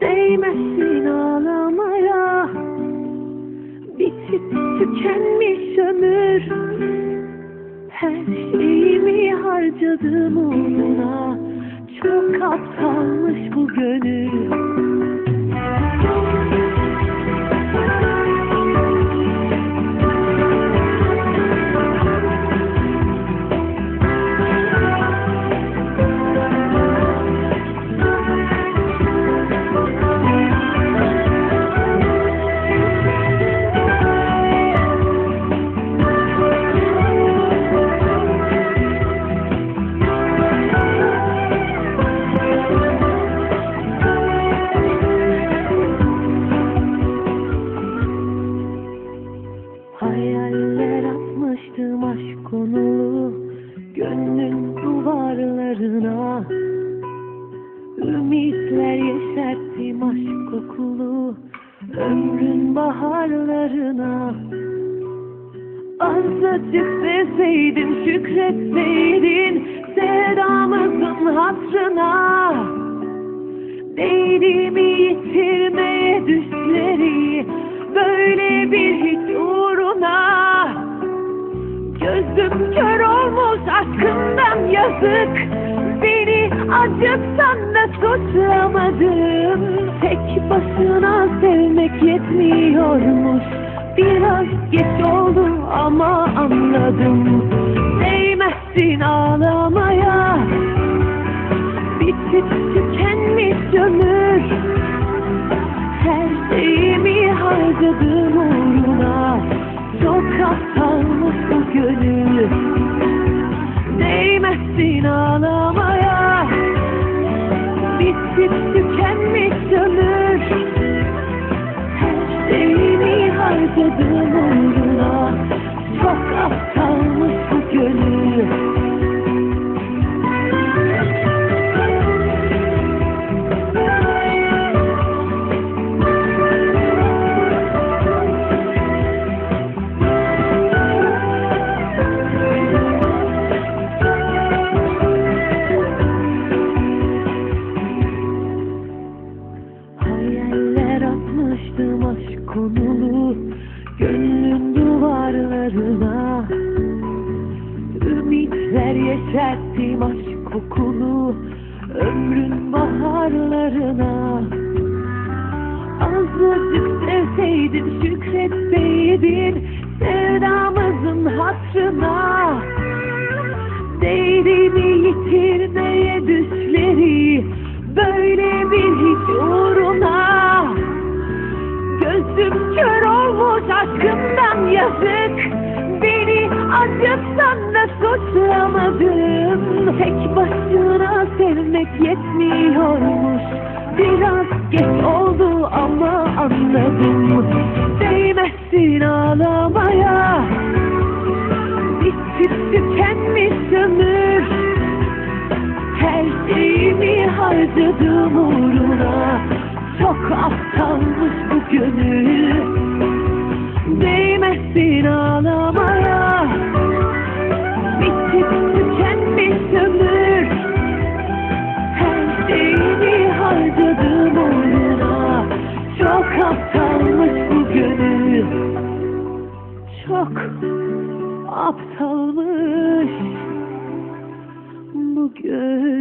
Değmezsin ağlamaya. Bitip tükenmiş ömür. Her şeyimi harcadım uğruna Çok aptalmış bu gönül konulu Gönlün duvarlarına. Ümitler yeşerttim aşk kokulu Ömrün baharlarına. Azıcık sevseydin şükretseydin Sevdamızın hatrına Değdiğimi yitirmeye Gözüm kör olmuş aşkından yazık. Beni acıtsan da suçlamadım Tek başına sevmek yetmiyormuş. Biraz geç oldu ama anladım. Değmezsin ağlamaya. Bitip tükenmiş ömür. Her şeyimi harcadım Değmezsin ağlamaya. Bitip tükenmiş ömür. Her şeyimi harcadım uğruna Çok aptalmış aşk konulu Gönlün duvarlarına. Ümitler yeşerttim aşk kokulu Ömrün baharlarına. Azıcık sevseydin şükretseydin kör olmuş aşkımdan yazık. Beni acıtsan da suçlamadım Tek başına sevmek yetmiyormuş. Biraz geç oldu ama anladım. Değmezsin ağlamaya. Bitip tükenmiş ömür. Her şeyimi harcadım uğruna çok aptalmış bu gönül. Değmesin ağlamaya. Bitip tükenmiş ömür. Her şeyini harcadım oyuna Çok aptalmış bu gönül. Çok aptalmış bu gönül.